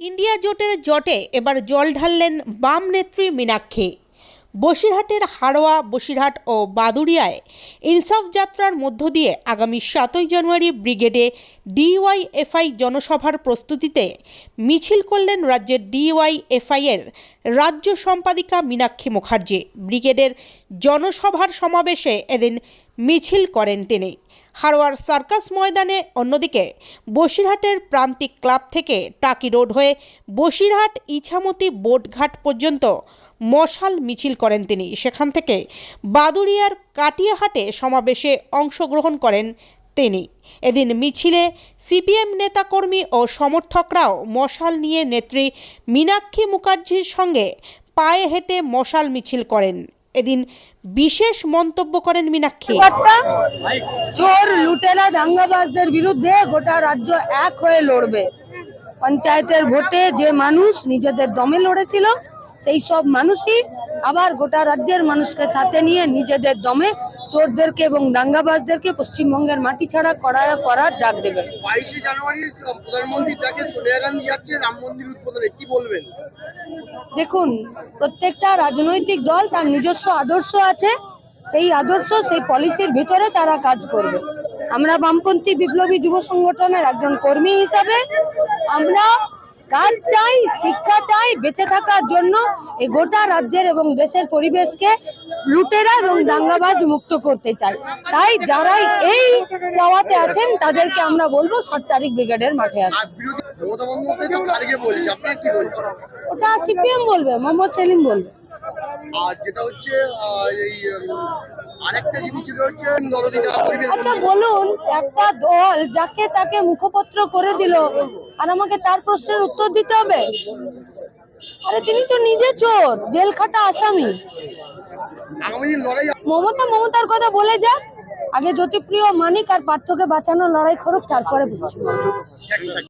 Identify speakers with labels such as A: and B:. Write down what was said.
A: India জোটের জটে এবার জল ঢাললেন বাম নেত্রী মীনাক্ষী। বসিরহাটের হাড়োয়া, বসিরহাট ও বাদুড়িয়ায় ইনসাফ যাত্রার মধ্য দিয়ে আগামী সাতই জানুয়ারি ব্রিগেডে ডিওয়াইএফআই জনসভার প্রস্তুতিতে মিছিল করলেন রাজ্যের ডিওয়াইএফআই এর রাজ্য সম্পাদিকা মীনাক্ষী মুখার্জি। ব্রিগেডের জনসভার সমাবেশে এদিন মিছিল করেন তিনি। হাড়োয়ার সার্কাস ময়দানে অন্যদিকে বসিরহাটের প্রান্তিক ক্লাব থেকে টাকি রোড হয়ে বসিরহাট ইছামতি বোটঘাট পর্যন্ত মশাল মিছিল করেন তিনি। সেখান থেকে বাদুড়িয়ার কাটিয়াহাটে সমাবেশে অংশগ্রহণ করেন তিনি। এদিন মিছিলে সিপিএম নেতাকর্মী ও সমর্থকরাও মশাল নিয়ে নেত্রী মীনাক্ষী মুখার্জির সঙ্গে পায়ে হেঁটে মশাল মিছিল করেন। এদিন বিশেষ মন্তব্য করেন মীনাক্ষী।
B: চোর লুটেরা দাঙ্গাবাজদের বিরুদ্ধে গোটা রাজ্য এক হয়ে লড়বে। পঞ্চায়েতের ভোটে যে মানুষ নিজেদের দমে লড়েছিল সেই সব মানুষই আবার গোটা রাজ্যের মানুষকে সাথে নিয়ে নিজেদের দমে চোরদেরকে এবং দাঙ্গাবাজদেরকে পশ্চিমবঙ্গের মাটি ছাড়া করা করার ডাক দেবে।
C: বাইশে জানুয়ারি প্রধানমন্ত্রী তাকে সোনিয়া গান্ধী যাচ্ছে রাম মন্দির উদ্বোধনে কি বলবেন?
B: দেখুন, প্রত্যেকটা রাজনৈতিক দল তার নিজস্ব আদর্শ আছে, সেই আদর্শ, সেই পলিসির ভিতরে তারা কাজ করবে। আমরা বামপন্থী বিপ্লবী যুব সংগঠনের একজন কর্মী হিসাবে আমরা কাজ চাই, শিক্ষা চাই, বেঁচে থাকার জন্য এই গোটা রাজ্যের এবং দেশের পরিবেশকে লুটেরা এবং দাঙ্গাবাজ মুক্ত করতে চাই। তাই যারাই এই চাওয়াতে আছেন, তাদেরকে আমরা বলব, সাত তারিখ ব্রিগেডের মাঠে
C: বিরোধী মমতা বন্দ্যোপাধ্যায় তো খার্গে বলছে আপনারা কি বলছেন?
B: ওটা সিপিএম বলবে মোহাম্মদ সেলিম বলবে।
C: আর যেটা হচ্ছে এই আরেকটা জিনিস যেটা হচ্ছে নরদিনা
B: আচ্ছা বলুন একটা দল যাকে তাকে মুখপত্র করে দিল আর আমাকে তার প্রশ্নের উত্তর দিতে হবে? আরে তিনি তো নিজে চোর জেল খাটা আসামি। মমতা মমতার কথা বলে যাক আগে জ্যোতিপ্রিয় মানিক আর পার্থকে বাঁচানোর লড়াই করুক তারপরে বুঝছি